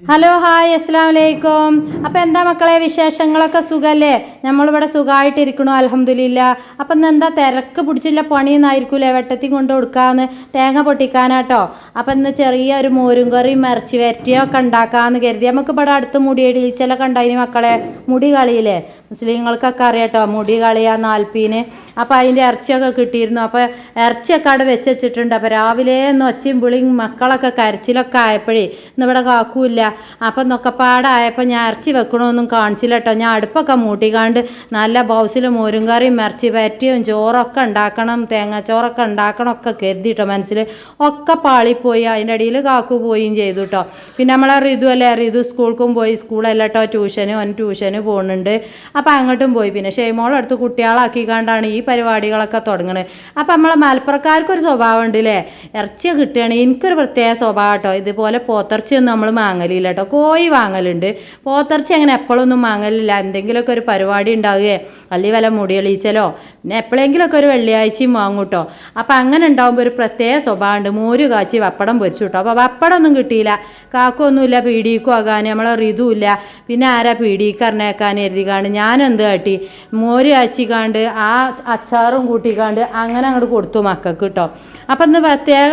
Hello hi അസ്സാം വലൈക്കും അപ്പം എന്താ മക്കളെ വിശേഷങ്ങളൊക്കെ സുഖമല്ലേ നമ്മളിവിടെ സുഖമായിട്ടിരിക്കണു അലഹമില്ല അപ്പം ഇന്ന് എന്താ തിരക്ക് പിടിച്ചില്ല പണിയൊന്നായിരിക്കൂലേ? വെട്ടത്തിൽ കൊണ്ട് കൊടുക്കാമെന്ന് തേങ്ങ പൊട്ടിക്കാനാട്ടോ. അപ്പം ഇന്ന് ചെറിയ ഒരു മോരും കറിയും ഇറച്ചി വരട്ടിയോ ഒക്കെ ഉണ്ടാക്കാമെന്ന് കരുതി. നമുക്ക് ഇവിടെ അടുത്ത് മുടിയടിയിച്ചലൊക്കെ ഉണ്ടായിന് മക്കളെ? മുടി കളിയില്ലേ? മുസ്ലിങ്ങൾക്കൊക്കെ അറിയാട്ടോ മുടി കളിയാ നാൽപ്പീന്. അപ്പം അതിന്റെ ഇറച്ചിയൊക്കെ കിട്ടിയിരുന്നു. അപ്പോൾ ഇറച്ചിയൊക്കെ അവിടെ വെച്ച് വെച്ചിട്ടുണ്ട് അപ്പോൾ രാവിലെ എന്ന് ഒച്ചയും പുളിയും മക്കളൊക്കെ കരച്ചിലൊക്കെ ആയപ്പോഴേ ഇന്ന് ഇവിടെ കാക്കൂല്ല. അപ്പം നൊക്കപ്പാടായപ്പോൾ ഞാൻ ഇറച്ചി വെക്കണമെന്നും കാണിച്ചില്ല കേട്ടോ. ഞാൻ അടുപ്പൊക്കെ മൂട്ടിക്കാണ്ട് നല്ല ബൗസിൽ മോരും കറിയും ഇറച്ചി പറ്റിയും ചോറൊക്കെ ഉണ്ടാക്കണം തേങ്ങാച്ചോറൊക്കെ ഉണ്ടാക്കണം ഒക്കെ കരുതിട്ടോ മനസ്സിൽ. ഒക്കെ പാളിപ്പോയി. അതിന്റെ ഇടയിൽ കാക്കു പോവുകയും ചെയ്തു കേട്ടോ. പിന്നെ നമ്മളെ ഋതു അല്ലേ? ഋതു സ്കൂൾക്കും പോയി. സ്കൂളല്ല കേട്ടോ. ട്യൂഷന്. അവൻ ട്യൂഷന് പോകുന്നുണ്ട്. അപ്പോൾ അങ്ങോട്ടും പോയി. പിന്നെ ഷെയ്മോളടുത്ത് കുട്ടികളാക്കിക്കാണ്ടാണ് ഈ പരിപാടികളൊക്കെ തുടങ്ങണത് അപ്പം നമ്മളെ മലപ്പുറക്കാർക്കൊരു സ്വഭാവം ഉണ്ട് അല്ലേ ഇറച്ചിയെ കിട്ടുകയാണെങ്കിൽ എനിക്കൊരു പ്രത്യേക സ്വഭാവം കേട്ടോ. ഇതുപോലെ പോത്തിറച്ചിയൊന്നും നമ്മൾ വാങ്ങലില്ല കേട്ടോ. കോഴി വാങ്ങലുണ്ട്. പോത്തിറച്ചി അങ്ങനെ എപ്പോഴൊന്നും വാങ്ങലില്ല എന്തെങ്കിലുമൊക്കെ ഒരു പരിപാടി ഉണ്ടാവുകയോ അല്ലെങ്കിൽ വല്ല മുടിയളീച്ചലോ പിന്നെ എപ്പോഴെങ്കിലുമൊക്കെ ഒരു വെള്ളിയാഴ്ചയും വാങ്ങും കേട്ടോ. അപ്പം അങ്ങനെ ഉണ്ടാകുമ്പോൾ ഒരു പ്രത്യേക സ്വഭാവമുണ്ട്. മോര് കാച്ചി പപ്പടം പൊരിച്ചു കേട്ടോ. അപ്പോൾ പപ്പടം ഒന്നും കിട്ടിയില്ല. കാക്കൊന്നുമില്ല പീടിക്കും ആകാൻ നമ്മളെ ഋതുമില്ല പിന്നെ ആരാ പീടിക്ക് അറിഞ്ഞേക്കാൻ കാണും ഞാൻ എന്ത് കാട്ടി? മോര് കാച്ചിക്കാണ്ട് ആ അച്ചാറും കൂട്ടിക്കാണ്ട് അങ്ങനെ അങ്ങോട്ട് കൊടുത്തു മക്കൾക്ക് കേട്ടോ അപ്പം ഇന്ന് പ്രത്യേക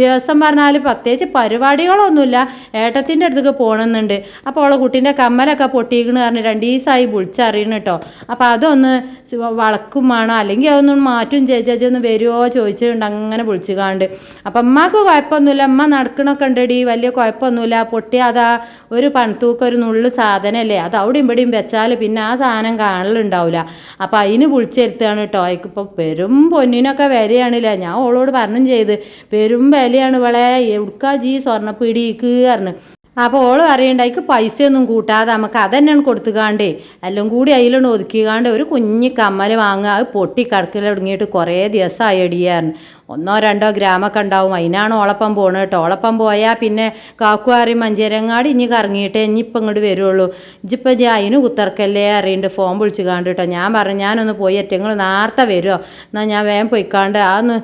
ദിവസം പറഞ്ഞാൽ പ്രത്യേകിച്ച് പരിപാടികളൊന്നുമില്ല. ഏട്ടത്തിന്റെ അടുത്തേക്ക് പോകണമെന്നുണ്ട് അപ്പോൾ അവളെ കുട്ടീന്റെ കമ്മലൊക്കെ പൊട്ടിക്കണ് പറഞ്ഞ് രണ്ട് ദിവസമായി വിളിച്ചറിയണം കേട്ടോ അപ്പോൾ അതൊന്ന് വളക്കും വേണോ. അല്ലെങ്കിൽ അതൊന്നും മാറ്റും ചേച്ചി ഒന്ന് വരുമോ ചോദിച്ചിട്ടുണ്ട്. അങ്ങനെ വിളിച്ചു കാണ്ട് അപ്പം അമ്മയ്ക്ക് കുഴപ്പമൊന്നുമില്ല. അമ്മ നടക്കണൊക്കെ ഉണ്ടടി. വലിയ കുഴപ്പമൊന്നുമില്ല. പൊട്ടി അതാ ഒരു പണത്തൂക്ക ഒരു നുള്ളു സാധനമല്ലേ അത് അവിടെ ഇവിടെയും വെച്ചാൽ പിന്നെ ആ സാധനം കാണലുണ്ടാവില്ല. അപ്പോൾ അതിന് വിളിച്ചെടുത്താണ് കേട്ടോ അതിക്കിപ്പോൾ പെരും പൊന്നിനൊക്കെ വരികയാണില്ല. ഞാൻ ഓളോട് പറഞ്ഞും ചെയ്ത്. പെരും വിലയാണ് ഇവളെ എവിടുക്കാ ജി സ്വർണപ്പീടിക്ക് പറഞ്ഞു. അപ്പോൾ ഓൾ പറയണ്ട അതിക്ക് പൈസയൊന്നും കൂട്ടാതെ നമുക്ക് അതന്നെയാണ് കൊടുത്തുകാണ്ടേ. എല്ലാം കൂടി അതിലാണ് ഒതുക്കിക്കാണ്ട് ഒരു കുഞ്ഞി കമ്മൽ വാങ്ങുക അത് പൊട്ടി കടക്കിലൊടുങ്ങിയിട്ട് കുറേ ദിവസമായി അടിയായിരുന്നു ഒന്നോ രണ്ടോ ഗ്രാമൊക്കെ ഉണ്ടാവും. അതിനാണ് ഓളപ്പം പോണത് കേട്ടോ. ഓളപ്പം പോയാൽ പിന്നെ കാക്കുവാറി മഞ്ചേരങ്ങാടി ഇനി കറങ്ങിയിട്ടേ ഇനിയിപ്പം ഇങ്ങോട്ട് വരുള്ളൂ. ഇജിപ്പം ജി അതിന് കുത്തർക്കല്ലേ അറിയുന്നുണ്ട് ഫോൺ വിളിച്ച് കാണ്ട് കേട്ടോ. ഞാൻ പറഞ്ഞു ഞാനൊന്ന് പോയി നിങ്ങൾ നേരത്തെ വരുമോ എന്നാൽ ഞാൻ വേഗം പോയിക്കാണ്ട് അതൊന്ന്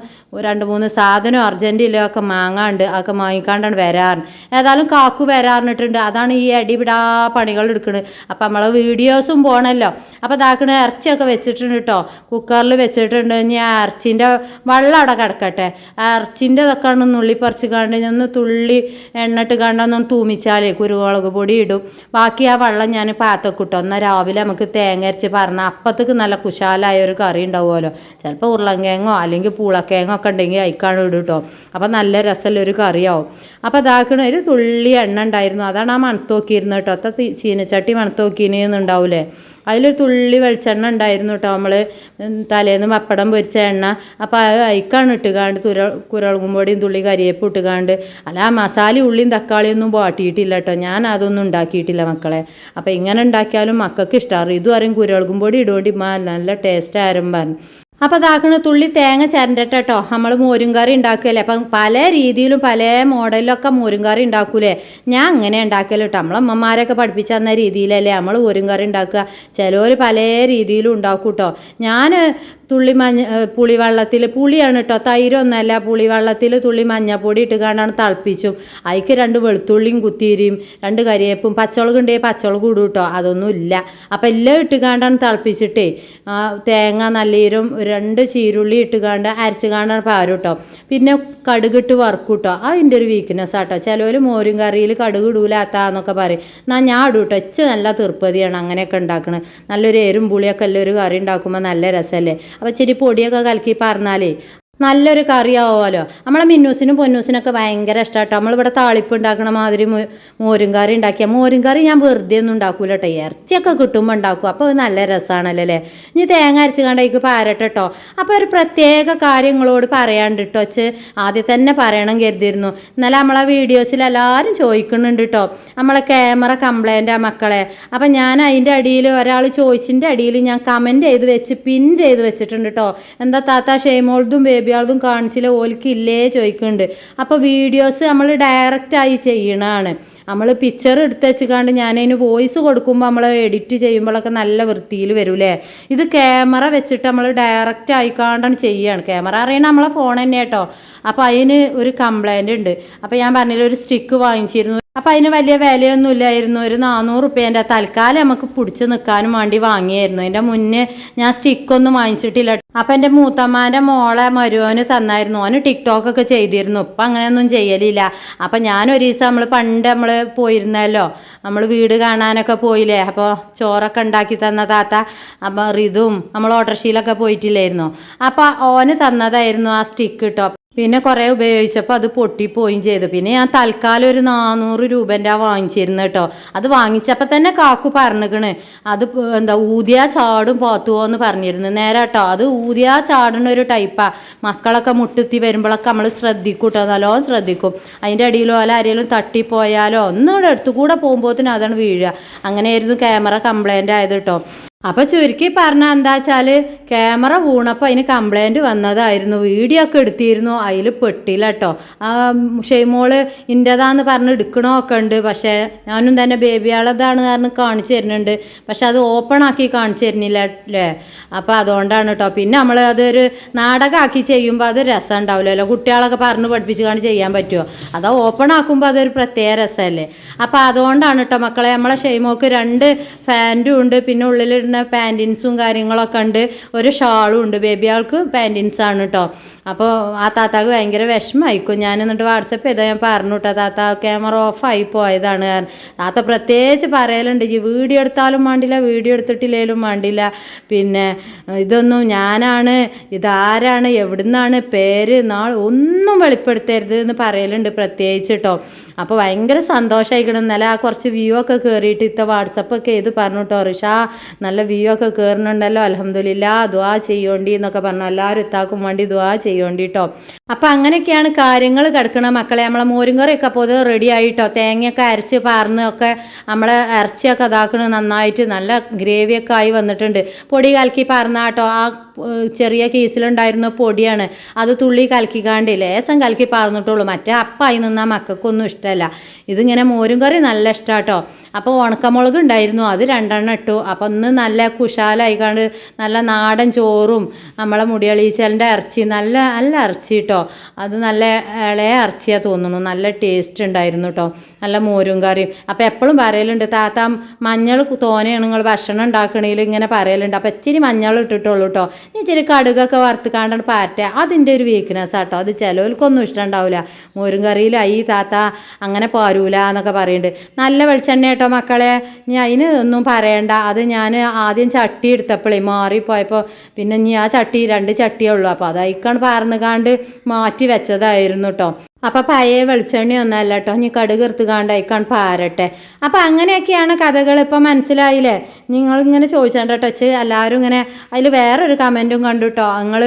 രണ്ട് മൂന്ന് സാധനം അർജന്റിലൊക്കെ മാങ്ങാണ്ട് അതൊക്കെ വാങ്ങിക്കാണ്ടാണ് വരാറ്. ഏതായാലും കാക്കു വരാറിഞ്ഞിട്ടുണ്ട് അതാണ് ഈ അടിപിടാ പണികൾ എടുക്കുന്നത് അപ്പം നമ്മളെ വീഡിയോസും പോണല്ലോ. അപ്പോൾ ഇതാക്കണ ഇറച്ചിയൊക്കെ വെച്ചിട്ടുണ്ട് കേട്ടോ. കുക്കറിൽ വെച്ചിട്ടുണ്ട്. ഇനി ആ ഇറച്ചിന്റെ വെള്ളം അവിടെ കിടക്കട്ടെ ആ ഇറച്ചിന്റെ ഇതൊക്കെ ഉള്ളി പറിച്ച് കാണ്ട് ഒന്ന് തുള്ളി എണ്ണിട്ട് കണ്ടൊന്നും തൂമിച്ചാലേ കുരുമുളക് പൊടി ഇടും. ബാക്കി ആ വെള്ളം ഞാൻ പാത്തൊക്കെ ഇട്ടോ. എന്നാൽ രാവിലെ നമുക്ക് തേങ്ങ അരച്ച് പറഞ്ഞാൽ അപ്പത്തേക്ക് നല്ല കുശാലായ ഒരു കറി ഉണ്ടാവുമല്ലോ. ചിലപ്പോൾ ഉരുളങ്കിഴങ്ങോ അല്ലെങ്കിൽ പൂളക്കിഴങ്ങോ ഒക്കെ ഉണ്ടെങ്കിൽ അയക്കാണ് ഇടും കേട്ടോ. അപ്പോൾ നല്ല രസമുള്ള ഒരു കറിയാവും. അപ്പോൾ അതാക്കണ ഒരു തുള്ളി എണ്ണ ഉണ്ടായിരുന്നു. അതാണ് ആ മണത്തോക്കിയിരുന്നത് കേട്ടോ. അത്ത ചീനച്ചട്ടി മണത്തോക്കിനെന്നുണ്ടാവൂലേ അതിലൊരു തുള്ളി വെളിച്ചെണ്ണ ഉണ്ടായിരുന്നു കേട്ടോ നമ്മൾ തലേന്ന് പപ്പടം പൊരിച്ച എണ്ണ. അപ്പോൾ അത് അയക്കാണ് ഇട്ടുകാണ്ട് തുര കുരളകും പൊടിയും തുള്ളി കരിയേപ്പ് ഇട്ടുകാണ്ട്. അല്ല ആ മസാല ഉള്ളിയും തക്കാളിയും ഒന്നും വാട്ടിയിട്ടില്ല കേട്ടോ ഞാൻ അതൊന്നും ഉണ്ടാക്കിയിട്ടില്ല മക്കളെ. അപ്പോൾ ഇങ്ങനെ ഉണ്ടാക്കിയാലും മക്കൾക്ക് ഇഷ്ടമാണ് ഇതും അറിയും കുരളകും പൊടി ഇടുകൊണ്ട് നല്ല ടേസ്റ്റ് ആരും പറഞ്ഞു. അപ്പോൾ അതാക്കണ തുള്ളി തേങ്ങ ചിരണ്ടട്ടെ കേട്ടോ നമ്മൾ മോരും കറി ഉണ്ടാക്കുകയല്ലേ അപ്പം പല രീതിയിലും പല മോഡലിലൊക്കെ മോരും കറി ഉണ്ടാക്കൂലേ? ഞാൻ അങ്ങനെ ഉണ്ടാക്കല്ലോ കേട്ടോ നമ്മളമ്മമാരൊക്കെ പഠിപ്പിച്ച തന്ന രീതിയിലല്ലേ നമ്മൾ മോരും കറി ഉണ്ടാക്കുക. ചിലവർ പല രീതിയിലും ഉണ്ടാക്കും കേട്ടോ ഞാൻ തുള്ളി മഞ്ഞ പുളിവെള്ളത്തിൽ പുളിയാണ് കേട്ടോ തൈരൊന്നല്ല പുളിവെള്ളത്തിൽ തുള്ളി മഞ്ഞപ്പൊടി ഇട്ട് കണ്ടാണ് തിളപ്പിച്ചും. അതിക്ക് രണ്ട് വെളുത്തുള്ളിയും കുത്തിരിയും രണ്ട് കരിയേപ്പും പച്ചമുളക് ഉണ്ടെങ്കിൽ പച്ചമുളക് ഇടും കേട്ടോ അതൊന്നും ഇല്ല. അപ്പം എല്ലാം ഇട്ട് കണ്ടാണ് തിളപ്പിച്ചിട്ടേ തേങ്ങ നല്ലീരും രണ്ട് ചീരുള്ളി ഇട്ട് കണ്ട് അരച്ച് കണ്ടാണ് പാരും കേട്ടോ പിന്നെ കടുകിട്ട് വറുക്കും കേട്ടോ അതിന്റെ ഒരു വീക്ക്നെസ് ആട്ടോ. ചിലവർ മോരും കറിയിൽ കടുക് ഇടൂലാത്താന്നൊക്കെ പറയും. എന്നാൽ ഞാൻ ഇടും കേട്ടോ ഇച്ച് നല്ല തീർപ്പതിയാണ് അങ്ങനെയൊക്കെ ഉണ്ടാക്കുന്നത് നല്ലൊരു എരും പുളിയൊക്കെ ഉള്ള ഒരു കറി ഉണ്ടാക്കുമ്പോൾ നല്ല രസമല്ലേ അപ്പോൾ ഇച്ചിരി പൊടിയൊക്കെ കലക്കി പറഞ്ഞാലേ നല്ലൊരു കറി ആവുമല്ലോ നമ്മളെ മിന്നൂസിനും പൊന്നൂസിനൊക്കെ ഭയങ്കര ഇഷ്ടമാട്ടോ നമ്മളിവിടെ താളിപ്പ് ഉണ്ടാക്കണ മാതിരി മോരും കറി ഉണ്ടാക്കിയ മോരും കറി ഞാൻ വെറുതെ ഒന്നും ഉണ്ടാക്കൂല കേട്ടോ ഇറച്ചിയൊക്കെ കിട്ടുമ്പോൾ ഉണ്ടാക്കും. അപ്പോൾ അത് നല്ല രസമാണല്ലോ അല്ലേ? ഇനി തേങ്ങ അരച്ച് കണ്ടേക്ക് പാരട്ടെട്ടോ. അപ്പോൾ ഒരു പ്രത്യേക കാര്യങ്ങളോട് പറയാണ്ട് കേട്ടോ വെച്ച് ആദ്യം തന്നെ പറയണം കരുതിയിരുന്നു. എന്നാലും നമ്മളെ വീഡിയോസിൽ എല്ലാവരും ചോദിക്കുന്നുണ്ട് കേട്ടോ നമ്മളെ ക്യാമറ കംപ്ലൈന്റ് ആ മക്കളെ. അപ്പം ഞാൻ അതിന്റെ അടിയിൽ ഒരാൾ ചോദിച്ചിന്റെ അടിയിൽ ഞാൻ കമന്റ് ചെയ്ത് വെച്ച് പിൻ ചെയ്ത് വെച്ചിട്ടുണ്ട് കേട്ടോ എന്താ താത്ത ഷെയ്മോൾതും ബേബിയാൾതും കാണിച്ചില്ല ഓൽക്ക് ഇല്ലേ ചോദിക്കുന്നുണ്ട് അപ്പോൾ വീഡിയോസ് നമ്മൾ ഡയറക്റ്റായി ചെയ്യണതാണ് നമ്മൾ പിക്ചർ എടുത്ത് വെച്ചുകൊണ്ട് ഞാനതിന് വോയിസ് കൊടുക്കുമ്പോൾ നമ്മൾ എഡിറ്റ് ചെയ്യുമ്പോഴൊക്കെ നല്ല വൃത്തിയിൽ വരൂലേ? ഇത് ക്യാമറ വെച്ചിട്ട് നമ്മൾ ഡയറക്റ്റ് ആയിക്കാണ്ടാണ് ചെയ്യുകയാണ് ക്യാമറ അറിയണ നമ്മളെ ഫോൺ തന്നെ കേട്ടോ അപ്പോൾ അതിന് ഒരു കംപ്ലൈന്റ് ഉണ്ട് അപ്പോൾ ഞാൻ പറഞ്ഞില്ല ഒരു സ്റ്റിക്ക് വാങ്ങിച്ചിരുന്നു. അപ്പം അതിന് വലിയ വിലയൊന്നും ഇല്ലായിരുന്നു ഒരു നാനൂറ് റുപ്യേന്റെ തൽക്കാലം നമുക്ക് പിടിച്ച് നിൽക്കാനും വേണ്ടി വാങ്ങിയായിരുന്നു. അതിന്റെ മുന്നേ ഞാൻ സ്റ്റിക്കൊന്നും വാങ്ങിച്ചിട്ടില്ല. അപ്പം എന്റെ മൂത്തമ്മാന്റെ മോളെ മരുവന് തന്നായിരുന്നു. ഓന് ടിക്ടോക്കൊക്കെ ചെയ്തിരുന്നു. ഇപ്പം അങ്ങനെയൊന്നും ചെയ്യലില്ല. അപ്പം ഞാൻ ഒരു ദിവസം നമ്മൾ പണ്ട് നമ്മൾ പോയിരുന്നല്ലോ. നമ്മൾ വീട് കാണാനൊക്കെ പോയില്ലേ? അപ്പോൾ ചോറൊക്കെ ഉണ്ടാക്കി തന്ന താത്ത അപ്പം റിതും നമ്മൾ ഓട്ടോറിക്ഷയിലൊക്കെ പോയിട്ടില്ലായിരുന്നു. അപ്പം ഓന് തന്നതായിരുന്നു ആ സ്റ്റിക്ക് കേട്ടോ പിന്നെ കുറേ ഉപയോഗിച്ചപ്പോൾ അത് പൊട്ടിപ്പോയും ചെയ്തു. പിന്നെ ഞാൻ തൽക്കാലം ഒരു നാനൂറ് രൂപന്റെ ആ വാങ്ങിച്ചിരുന്നു കേട്ടോ അത് വാങ്ങിച്ചപ്പോൾ തന്നെ കാക്കു പറഞ്ഞിക്കണ് അത് എന്താ ഊതിയാ ചാടും പോത്തുവോ എന്ന് പറഞ്ഞിരുന്നു. നേരെ കേട്ടോ അത് ഊതിയാ ചാടുന്ന ഒരു ടൈപ്പാണ് മക്കളൊക്കെ മുട്ടുത്തി വരുമ്പോഴൊക്കെ നമ്മൾ ശ്രദ്ധിക്കും കേട്ടോ നല്ലോണം ശ്രദ്ധിക്കും. അതിന്റെ അടിയിലോ അല്ല ആരെങ്കിലും തട്ടിപ്പോയാലോ ഒന്നും ഇവിടെ അടുത്തു പോകുമ്പോഴത്തേനും അതാണ് വീഴുക അങ്ങനെയായിരുന്നു ക്യാമറ കംപ്ലൈന്റ് ആയത് കേട്ടോ അപ്പോൾ ചുരുക്കി പറഞ്ഞാൽ എന്താ വെച്ചാൽ ക്യാമറ വീണപ്പോൾ അതിന് കംപ്ലൈന്റ് വന്നതായിരുന്നു. വീഡിയോ ഒക്കെ എടുത്തിരുന്നു. അതിൽ പെട്ടില്ല കേട്ടോ ഷെയ്മോൾ ഇന്റെതാന്ന് പറഞ്ഞ് എടുക്കണമൊക്കെ ഉണ്ട്. പക്ഷേ ഞാനും തന്നെ ബേബിയാളതാണ് പറഞ്ഞ് കാണിച്ചു തരുന്നുണ്ട്. പക്ഷെ അത് ഓപ്പൺ ആക്കി കാണിച്ചു തരുന്നില്ല അല്ലേ അപ്പോൾ അതുകൊണ്ടാണ് കേട്ടോ പിന്നെ നമ്മൾ അതൊരു നാടകമാക്കി ചെയ്യുമ്പോൾ അത് രസം ഉണ്ടാവില്ലല്ലോ കുട്ടികളൊക്കെ പറഞ്ഞ് പഠിപ്പിച്ച് കാണി ചെയ്യാൻ പറ്റുമോ അത് ഓപ്പൺ ആക്കുമ്പോൾ അതൊരു പ്രത്യേക രസമല്ലേ അപ്പോൾ അതുകൊണ്ടാണ് കേട്ടോ മക്കളെ. നമ്മളെ ഷെയ്മോക്ക് രണ്ട് ഫാന്റും ഉണ്ട്. പിന്നെ പാന്റിൻസും കാര്യങ്ങളൊക്കെ ഉണ്ട്. ഒരു ഷാളും ഉണ്ട്. ബേബി ആൾക്ക് പാന്റിൻസാണ് കേട്ടോ അപ്പോൾ ആ താത്താക്ക് ഭയങ്കര വിഷമമായിക്കും ഞാൻ എന്നിട്ട് വാട്സപ്പ് ചെയ്താൽ ഞാൻ പറഞ്ഞു കേട്ടോ താത്ത ക്യാമറ ഓഫായി പോയതാണ് താത്ത പ്രത്യേകിച്ച് പറയലുണ്ട്. ഈ വീഡിയോ എടുത്താലും വേണ്ടില്ല വീഡിയോ എടുത്തിട്ടില്ലേലും വേണ്ടില്ല. പിന്നെ ഇതൊന്നും ഞാനാണ് ഇതാരാണ് എവിടുന്നാണ് പേര് നാൾ ഒന്നും വെളിപ്പെടുത്തരുത് എന്ന് പറയലുണ്ട് പ്രത്യേകിച്ച് കേട്ടോ അപ്പോൾ ഭയങ്കര സന്തോഷമായിക്കണം ഇന്നലെ ആ കുറച്ച് വ്യൂ ഒക്കെ കയറിയിട്ട് ഇത്ത വാട്സപ്പൊക്കെ ചെയ്ത് പറഞ്ഞു കേട്ടോ റിഷ നല്ല വ്യൂ ഒക്കെ കയറുന്നുണ്ടല്ലോ അലഹമ്മദില്ല ദ്വാ ചെയ്യോണ്ടി എന്നൊക്കെ പറഞ്ഞു. എല്ലാവരും ഇത്താക്കും വേണ്ടി ദ്വാ ചെയ്യോണ്ടി കേട്ടോ അപ്പം അങ്ങനെയൊക്കെയാണ് കാര്യങ്ങൾ കിടക്കണ മക്കളെ. നമ്മളെ മോരും കറിയൊക്കെ പൊതുവെ റെഡി ആയിട്ടോ. തേങ്ങയൊക്കെ അരച്ച് പാർന്നൊക്കെ നമ്മളെ ഇറച്ചിയൊക്കെ ഇതാക്കണ നന്നായിട്ട് നല്ല ഗ്രേവിയൊക്കെ ആയി വന്നിട്ടുണ്ട്. പൊടി കലക്കി പാർന്നാട്ടോ. ആ ചെറിയ കേസിലുണ്ടായിരുന്ന പൊടിയാണ്. അത് തുള്ളി കലക്കിക്കാണ്ട് ലേസം കലക്കി പാർന്നിട്ടുള്ളൂ. മറ്റേ അപ്പായി നിന്നാൽ മക്കൾക്കൊന്നും ഇഷ്ടമല്ല ഇതിങ്ങനെ മോരും കറി നല്ല ഇഷ്ടാട്ടോ. അപ്പോൾ ഉണക്കമുളക് ഉണ്ടായിരുന്നു. അത് രണ്ടെണ്ണം ഇട്ടു. അപ്പോൾ ഒന്ന് നല്ല കുശാലായിക്കാണ്ട് നല്ല നാടൻ ചോറും നമ്മളെ മുടിയളീച്ചലിന്റെ ഇറച്ചി നല്ല നല്ല ഇറച്ചി കേട്ടോ അത് നല്ല ഇളയ ഇറച്ചിയാണ് തോന്നുന്നു. നല്ല ടേസ്റ്റ് ഉണ്ടായിരുന്നു കേട്ടോ നല്ല മോരും കറിയും. അപ്പോൾ എപ്പോഴും പറയലുണ്ട് താത്ത മഞ്ഞൾ തോനെയാണ് നിങ്ങൾ ഭക്ഷണം ഉണ്ടാക്കണേൽ ഇങ്ങനെ പറയലുണ്ട്. അപ്പോൾ ഇച്ചിരി മഞ്ഞൾ ഇട്ടിട്ടുള്ളൂ കേട്ടോ ഇച്ചിരി കടുകൊക്കെ വറുത്ത് കാണ്ടാണ് പാറ്റ അതിന്റെ ഒരു വീക്ക്നെസ് ആട്ടോ. അത് ചിലവർക്കൊന്നും ഇഷ്ടം ഉണ്ടാവില്ല മോരും കറിയിൽ ഈ താത്ത അങ്ങനെ പോരൂല എന്നൊക്കെ പറയുന്നുണ്ട് നല്ല വെളിച്ചെണ്ണ കേട്ടോ മക്കളെ. ഇനി അതിന് ഒന്നും പറയണ്ട. അത് ഞാൻ ആദ്യം ചട്ടി എടുത്തപ്പോഴേ മാറിപ്പോയപ്പോൾ പിന്നെ ഇനി ആ ചട്ടി രണ്ട് ചട്ടിയേ ഉള്ളൂ. അപ്പോൾ അതായിക്കാണ് പാർന്നുകാണ്ട് മാറ്റി വെച്ചതായിരുന്നു കേട്ടോ അപ്പോൾ പഴയ വെളിച്ചെണ്ണയൊന്നല്ല കേട്ടോ ഇനി കടുക് എടുത്തുകാണ്ട് അയക്കാൻ പാരട്ടെ. അപ്പോൾ അങ്ങനെയൊക്കെയാണ് കഥകൾ ഇപ്പൊ മനസ്സിലായില്ലേ? നിങ്ങൾ ഇങ്ങനെ കേട്ടോ വെച്ച് എല്ലാവരും ഇങ്ങനെ അതിൽ വേറൊരു കമന്റും കണ്ടു കേട്ടോ നിങ്ങൾ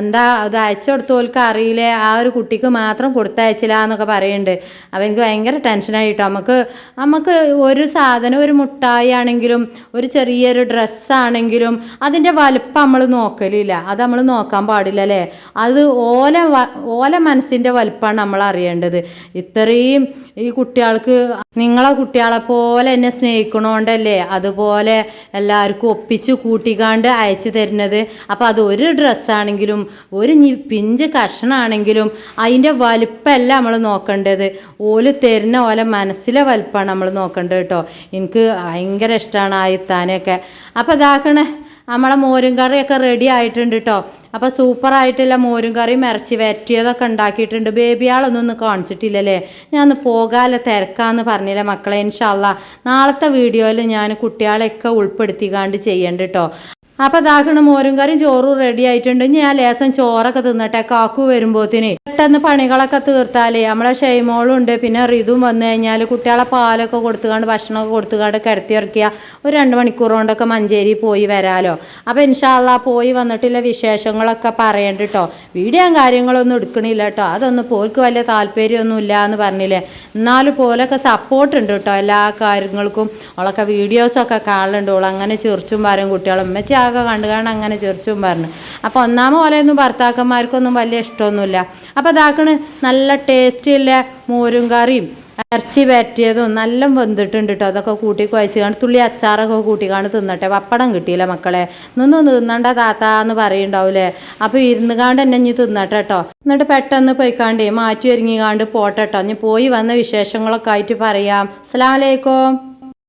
എന്താ അത് അയച്ചു കൊടുത്തോൽക്ക് അറിയില്ലേ? ആ ഒരു കുട്ടിക്ക് മാത്രം കൊടുത്തയച്ചില്ല എന്നൊക്കെ പറയുന്നുണ്ട് അപ്പോൾ എനിക്ക് ഭയങ്കര ടെൻഷനായി കേട്ടോ നമുക്ക് നമുക്ക് ഒരു സാധനം ഒരു മുട്ടായി ആണെങ്കിലും ഒരു ചെറിയൊരു ഡ്രസ്സാണെങ്കിലും അതിന്റെ വലുപ്പം നമ്മൾ നോക്കലില്ല. അത് നമ്മൾ നോക്കാൻ പാടില്ല അല്ലേ? അത് ഓല ഓല മനസ്സിന്റെ വലുപ്പമാണ് നമ്മൾ അറിയേണ്ടത് ഇത്രയും ഈ കുട്ടികൾക്ക് നിങ്ങളെ കുട്ടികളെ പോലെ എന്നെ സ്നേഹിക്കണോണ്ടല്ലേ? അതുപോലെ എല്ലാവർക്കും ഒപ്പിച്ച് കൂട്ടിക്കാണ്ട് അയച്ചു തരുന്നത്. അപ്പോൾ അത് ഒരു ഡ്രസ്സാണെങ്കിലും ഒരു പിഞ്ച് കഷ്ണാണെങ്കിലും അതിന്റെ വലുപ്പമല്ല നമ്മൾ നോക്കേണ്ടത്. ഓൽ തരുന്ന ഓലെ മനസ്സിലെ വലുപ്പമാണ് നമ്മൾ നോക്കേണ്ടത് കേട്ടോ. എനിക്ക് ഭയങ്കര ഇഷ്ടമാണ് ആ ഇത്താനെയൊക്കെ. അപ്പോൾ ഇതാക്കണേ നമ്മളെ മോരും കറിയൊക്കെ റെഡി ആയിട്ടുണ്ട് കേട്ടോ അപ്പോൾ സൂപ്പറായിട്ടുള്ള മോരും കറിയും ഇറച്ചി വരട്ടിയതൊക്കെ ഉണ്ടാക്കിയിട്ടുണ്ട്. ബേബിയാളൊന്നും ഒന്ന് കാണിച്ചിട്ടില്ലല്ലേ? ഞാൻ ഒന്ന് പോകാലെ തിരക്കാന്ന് പറഞ്ഞില്ല മക്കളെ ഇൻഷാല്ല നാളത്തെ വീഡിയോയിൽ ഞാൻ കുട്ടികളെയൊക്കെ ഉൾപ്പെടുത്തിക്കാണ്ട് ചെയ്യണ്ട കേട്ടോ അപ്പോൾ ദാഹണ മോരും കറിയും ചോറും റെഡി ആയിട്ടുണ്ട്. ഞാൻ ലേസം ചോറൊക്കെ തിന്നട്ടെ. കാക്കു വരുമ്പോത്തിന് പെട്ടെന്ന് പണികളൊക്കെ തീർത്താലേ നമ്മളെ ഷെയ്മോളും ഉണ്ട്. പിന്നെ റിതും വന്നു കഴിഞ്ഞാൽ കുട്ടികളെ പാലൊക്കെ കൊടുത്തുകൊണ്ട് ഭക്ഷണമൊക്കെ കൊടുത്തുകൊണ്ട് കിടത്തി ഇറക്കിയ ഒരു രണ്ട് മണിക്കൂർ കൊണ്ടൊക്കെ മഞ്ചേരി പോയി വരാലോ. അപ്പോൾ ഇൻഷാല്ല പോയി വന്നിട്ടുള്ള വിശേഷങ്ങളൊക്കെ പറയണ്ട കേട്ടോ വീഡിയോ കാര്യങ്ങളൊന്നും എടുക്കണില്ല കേട്ടോ അതൊന്നും പോർക്ക് വലിയ താല്പര്യമൊന്നും ഇല്ല എന്ന് പറഞ്ഞില്ലേ. എന്നാലും പോലൊക്കെ സപ്പോർട്ട് ഉണ്ട് കേട്ടോ എല്ലാ കാര്യങ്ങൾക്കും. ഓളൊക്കെ വീഡിയോസൊക്കെ കാണലുണ്ട്. ഓൾ അങ്ങനെ ചെറിച്ചും പറയും കുട്ടികളും. ഉമ്മച്ചി ആകെ കണ്ടു കാണാൻ അങ്ങനെ ചെറിച്ചും പറഞ്ഞു. അപ്പോൾ ഒന്നാമത് പോലെയൊന്നും ഭർത്താക്കന്മാർക്കൊന്നും വലിയ ഇഷ്ടമൊന്നുമില്ല. അപ്പോൾ അതാക്കണ് നല്ല ടേസ്റ്റുള്ള മോരും കറിയും ഇറച്ചി പറ്റിയതും നല്ല വെന്തിട്ടുണ്ട് കേട്ടോ അതൊക്കെ കൂട്ടി കുഴച്ചുകാണ്ട് തുള്ളി അച്ചാറൊക്കെ കൂട്ടി കാണും തിന്നട്ടെ. പപ്പടം കിട്ടിയില്ല മക്കളെ. നിന്നു തിന്നണ്ട താത്ത എന്ന് പറയുണ്ടാവൂലേ അപ്പോൾ ഇരുന്ന് കാണ്ട് എന്നെ ഇനി തിന്നട്ടെ കേട്ടോ എന്നിട്ട് പെട്ടെന്ന് പോയിക്കാണ്ടേ മാറ്റി ഒരുങ്ങിക്കാണ്ട് പോട്ടെ കേട്ടോ ഇനി പോയി വന്ന വിശേഷങ്ങളൊക്കെ ആയിട്ട് പറയാം. അസ്സലാമലൈക്കും